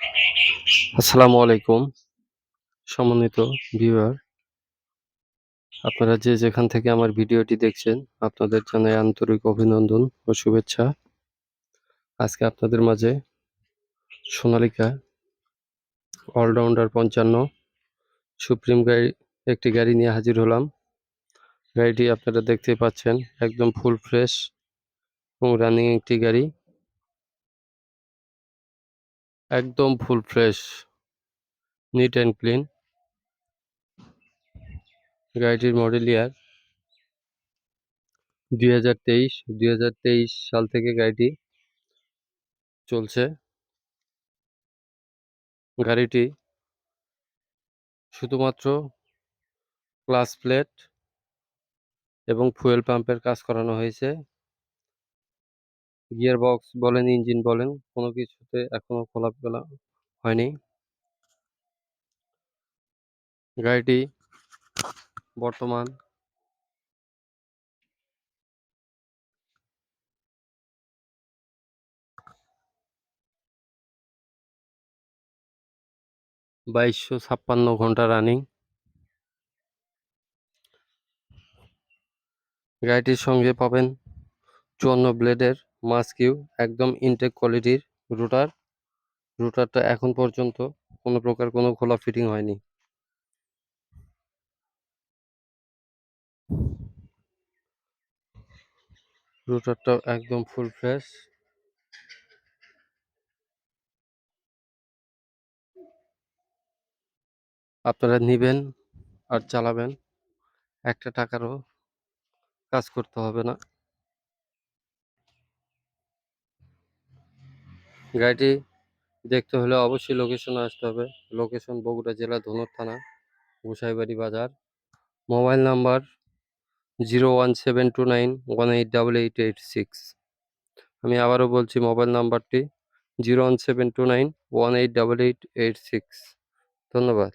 আসসালামু আলাইকুম সমন্বিত ভিউয়ার আপনারা যে যেখান থেকে আমার ভিডিওটি দেখছেন, আপনাদের জানাই আন্তরিক অভিনন্দন ও শুভেচ্ছা। আজকে আপনাদের মাঝে সোনালিকা অলরাউন্ডার পঞ্চান্ন, সুপ্রিম গাড়ি, একটি গাড়ি নিয়ে হাজির হলাম। গাড়িটি আপনারা দেখতে পাচ্ছেন, একদম ফুল ফ্রেশ এবং রানিং একটি গাড়ি। একদম full fresh neat and clean গাড়িটির মডেল ইয়ার দুই হাজার তেইশ, দুই হাজার তেইশ সাল থেকে গাড়িটি চলছে। গাড়িটি শুধুমাত্র ক্লাস প্লেট এবং ফুয়েল পাম্পের কাজ করানো হয়েছে। গিয়ার বক্স বলেন, ইঞ্জিন বলেন, কোনো কিছুতে এখনও খোলাফেলা হয়নি। গাড়িটি বর্তমান বাইশশো ছাপ্পান্ন ঘণ্টা রানিং। গাড়িটির সঙ্গে পাবেন চুয়ান্ন ব্লেডের মাস্কিউ একদম ইনটেক কোয়ালিটির রুটার রুটারটা এখন পর্যন্ত কোনো প্রকার কোনো খোলা ফিটিং হয়নি। রুটারটা একদম ফুল ফ্রেশ আপনারা নিবেন আর চালাবেন, একটা টাকারও কাজ করতে হবে না। গাড়িটি দেখতে হলে অবশ্যই লোকেশন আসতে হবে। লোকেশন বগুড়া জেলা ধনুর থানা, গোসাইবাড়ি বাজার। Mobile number zero one seven two nine one eight double eight eight six আমি আবারও বলছি মোবাইল নাম্বারটি zero one seven two nine one eight double eight eight six ধন্যবাদ।